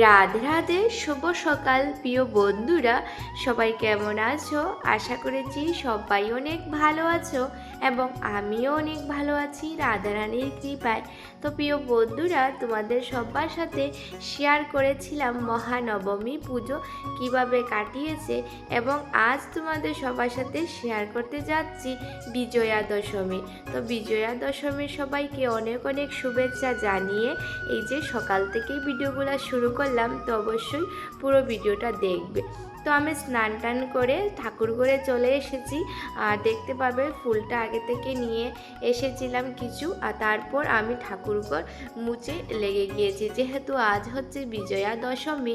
রাধে রাধে, শুভ সকাল প্রিয় বন্ধুরা, সবাই কেমন আছো? আশা করেছি সবাই অনেক ভালো আছো এবং আমিও অনেক ভালো আছি রাধারানীর কৃপায়। তো প্রিয় বন্ধুরা, তোমাদের সবার সাথে শেয়ার করেছিলাম মহানবমী পুজো কীভাবে কাটিয়েছে এবং আজ তোমাদের সবার সাথে শেয়ার করতে যাচ্ছি বিজয়া দশমী। তো বিজয়া দশমীর সবাইকে অনেক অনেক শুভেচ্ছা জানিয়ে এই যে সকাল থেকেই ভিডিওগুলো শুরু করলাম তো অবশ্যই পুরো ভিডিওটা দেখবে। তো আমি স্নান টান করে ঠাকুর ঘরে চলে এসেছি। আর দেখতে পাবে ফুলটা আগে থেকে নিয়ে এসেছিলাম কিছু। আর তারপর আমি ঠাকুরঘর মুছে লেগে গিয়েছি। যেহেতু আজ হচ্ছে বিজয়া দশমী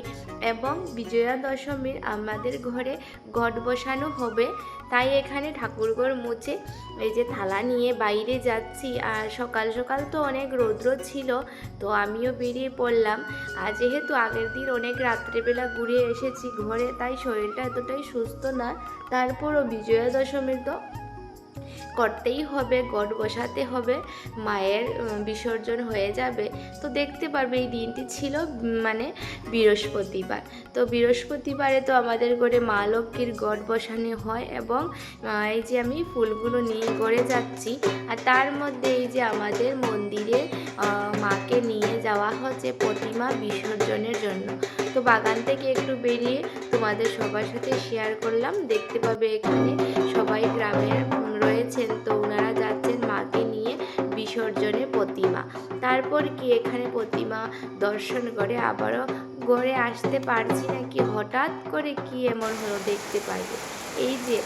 এবং বিজয়া দশমীর আমাদের ঘরে ঘট বসানো হবে, তাই এখানে ঠাকুরঘর মুছে এই যে থালা নিয়ে বাইরে যাচ্ছি। আর সকাল সকাল তো অনেক রৌদ্র ছিল, তো আমিও বেরিয়ে পড়লাম। আর যেহেতু আগের দিন অনেক রাত্রেবেলা ঘুরে এসেছি ঘরে, তাই শরীরটা এতটাই সুস্থ না তারপরও বিজয়া দশমীর তো করতেই হবে, গড় বসাতে হবে, মায়ের বিসর্জন হয়ে যাবে। তো দেখতে পারবে এই দিনটি ছিল মানে বৃহস্পতিবার। তো বৃহস্পতিবারে তো আমাদের ঘরে মা লক্ষ্মীর গড় বসানো হয় এবং এই যে আমি ফুলগুলো নিয়ে ঘরে যাচ্ছি, আর তার মধ্যে এই যে আমাদের মন্দিরে মাকে নিয়ে যাওয়া হচ্ছে প্রতিমা বিসর্জনের জন্য। তো বাগান থেকে একটু বেরিয়ে তোমাদের সবার সাথে শেয়ার করলাম। দেখতে পাবে এখানে তারপর কি এখানে প্রতিমা দর্শন করে আবারও গড়ে আসতে পারছি না কি হঠাৎ করে কি এমন হলো দেখতে পাইবে এই যে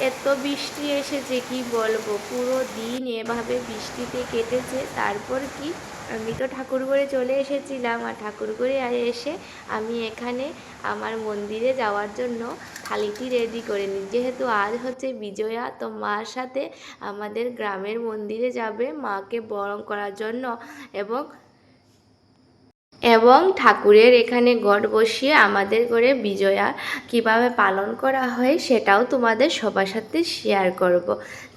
এত বৃষ্টি এসেছে কি বলব? পুরো দিন এভাবে বৃষ্টিতে কেটেছে, তারপর কি আমি তো ঠাকুরগড়ে চলে এসেছিলাম আর ঠাকুরঘরে এসে আমি এখানে আমার মন্দিরে যাওয়ার জন্য থালিটি রেডি করে নিই। যেহেতু আজ হচ্ছে বিজয়া, তো মার সাথে আমাদের গ্রামের মন্দিরে যাবে মাকে বরণ করার জন্য এবং এবং ঠাকুরের এখানে ঘট বসিয়ে আমাদের করে বিজয়া কীভাবে পালন করা হয় সেটাও তোমাদের সবার সাথে শেয়ার করব।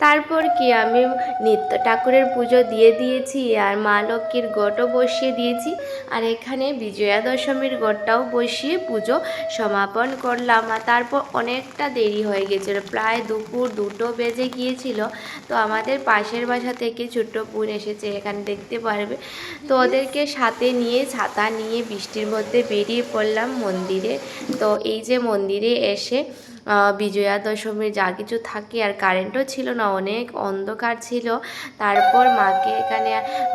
তারপর কি আমি নিত্য ঠাকুরের পুজো দিয়ে দিয়েছি আর মা লক্ষ্মীর ঘটও বসিয়ে দিয়েছি আর এখানে বিজয়া দশমীর ঘটটাও বসিয়ে পুজো সমাপন করলাম আর তারপর অনেকটা দেরি হয়ে গেছিল, প্রায় দুপুর দুটো বেজে গিয়েছিল তো আমাদের পাশের বাসা থেকে ছোট্ট বোন এসেছে, এখানে দেখতে পারবে তো ওদেরকে সাথে নিয়ে ছাতা নিয়ে বৃষ্টির মধ্যে বেরিয়ে পড়লাম মন্দিরে। তো এই যে মন্দিরে এসে বিজয়া দশমীর যা কিছু থাকে, আর কারেন্টও ছিল না, অনেক অন্ধকার ছিল। তারপর মাকে এখানে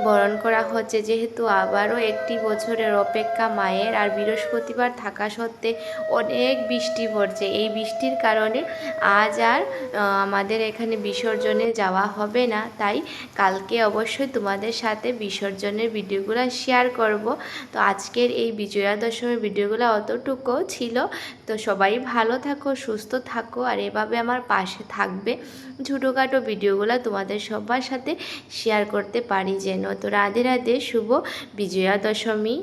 বরণ করা হচ্ছে, যেহেতু আবারও একটি বছরের অপেক্ষা মায়ের, আর বৃহস্পতিবার থাকা সত্ত্বে অনেক বৃষ্টি পড়ছে। এই বৃষ্টির কারণে আজ আর আমাদের এখানে বিসর্জনে যাওয়া হবে না। তাই কালকে অবশ্যই তোমাদের সাথে বিসর্জনের ভিডিওগুলো শেয়ার করব। তো আজকের এই বিজয়া দশমীর ভিডিওগুলো অতটুকু ছিল। তো সবাই ভালো থাকো সুস্থ থাকো আর এভাবে আমার পাশে থাকবে। ছোটোখাটো ভিডিওগুলো তোমাদের সবার সাথে শেয়ার করতে পারি যেন। তো রাধে রাধে, শুভ বিজয়া দশমী